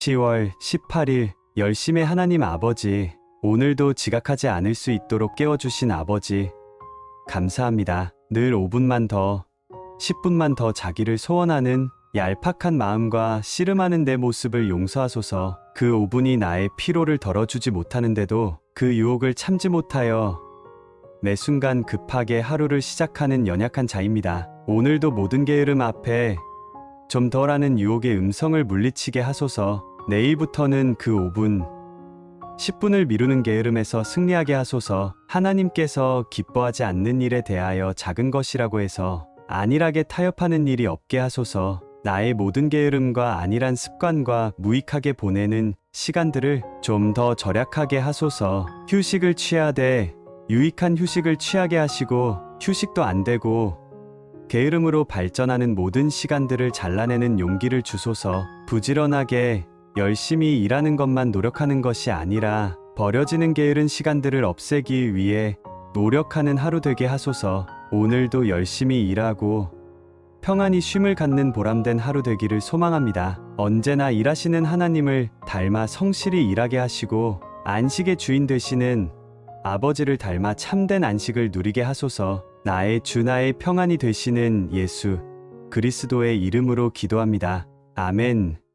10월 18일 열심히 하나님 아버지 오늘도 지각하지 않을 수 있도록 깨워주신 아버지 감사합니다. 늘 5분만 더 10분만 더 자기를 소원하는 얄팍한 마음과 씨름하는 내 모습을 용서하소서 그 5분이 나의 피로를 덜어주지 못하는데도 그 유혹을 참지 못하여 매 순간 급하게 하루를 시작하는 연약한 자입니다. 오늘도 모든 게으름 앞에 좀 덜하는 유혹의 음성을 물리치게 하소서 내일부터는 그 5분. 10분을 미루는 게으름에서 승리하게 하소서. 하나님께서 기뻐하지 않는 일에 대하여 작은 것이라고 해서 안일하게 타협하는 일이 없게 하소서. 나의 모든 게으름과 안일한 습관과 무익하게 보내는 시간들을 좀 더 절약하게 하소서. 휴식을 취하되 유익한 휴식을 취하게 하시고 휴식도 안 되고 게으름으로 발전하는 모든 시간들을 잘라내는 용기를 주소서. 부지런하게 열심히 일하는 것만 노력하는 것이 아니라 버려지는 게으른 시간들을 없애기 위해 노력하는 하루 되게 하소서 오늘도 열심히 일하고 평안히 쉼을 갖는 보람된 하루 되기를 소망합니다. 언제나 일하시는 하나님을 닮아 성실히 일하게 하시고 안식의 주인 되시는 아버지를 닮아 참된 안식을 누리게 하소서 나의 주 나의 평안이 되시는 예수 그리스도의 이름으로 기도합니다. 아멘.